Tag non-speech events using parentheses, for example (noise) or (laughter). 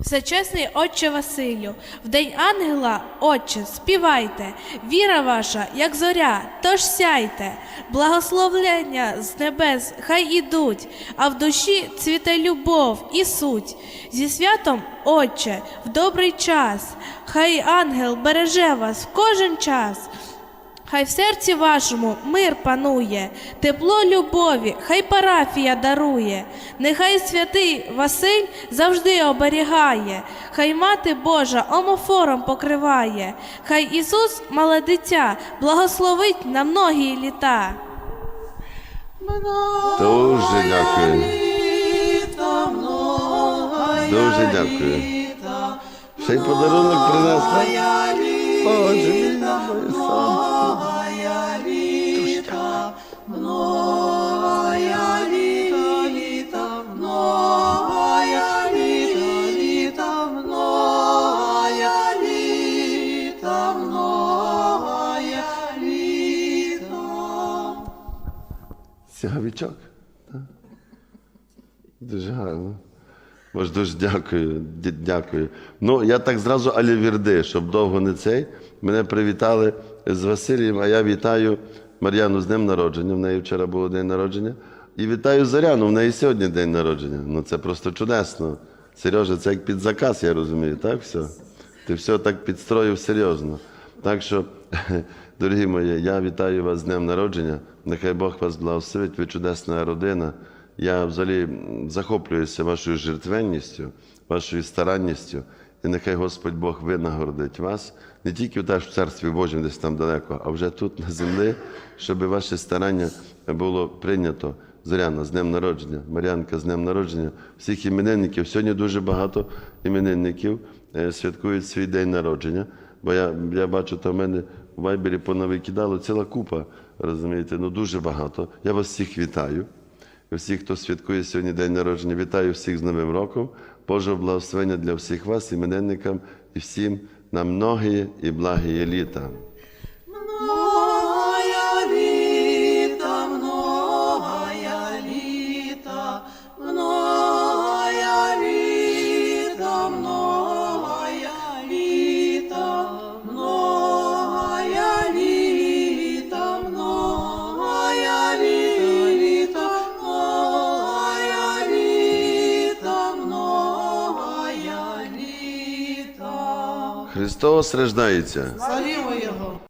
Всечесний Отче Василю, в день ангела, Отче, співайте, віра ваша, як зоря, тож сяйте, благословлення з небес хай ідуть, а в душі цвіте любов і суть. Зі святом, Отче, в добрий час, хай ангел береже вас в кожен час. Хай в серці вашому мир панує, тепло любові, хай парафія дарує, нехай святий Василь завжди оберігає, хай мати Божа омофором покриває, хай Ісус, мале дитя, благословить на многі літа. Дуже дякую. Дуже дякую. Ще й подарунок принесла. Боже мій, моє сонце. Дуже дякую. Сягавічок. так? Дуже гарно. Боже, дуже дякую. дякую. Ну, я так зразу алівірди, щоб довго не цей. Мене привітали з Василієм, а я вітаю Мар'яну з днем народження. В неї вчора було день народження. І вітаю Зоряну, в неї сьогодні день народження. Ну це просто чудесно. Сережа, це як під заказ, я розумію, так все? Ти все так підстроїв серйозно. Так що, (laughs) дорогі мої, я вітаю вас з днем народження. Нехай Бог вас благословить, ви чудесна родина. Я взагалі захоплююся вашою жертвенністю, вашою старанністю. І нехай Господь Бог винагородить вас не тільки в Царстві Божому, десь там далеко, а вже тут на землі, щоб ваше старання було прийнято. Зоряна, з днем народження, Мар'янка з днем народження, всіх іменинників. Сьогодні дуже багато іменинників е, святкують свій день народження. Бо я, я бачу, там в мене в Вайбері понавикидало ціла купа, розумієте, ну дуже багато. Я вас всіх вітаю. Всіх, хто святкує сьогодні день народження, вітаю всіх з Новим роком. Божого благословення для всіх вас, іменинникам, і всім на многі і благі літа. Христос рождається.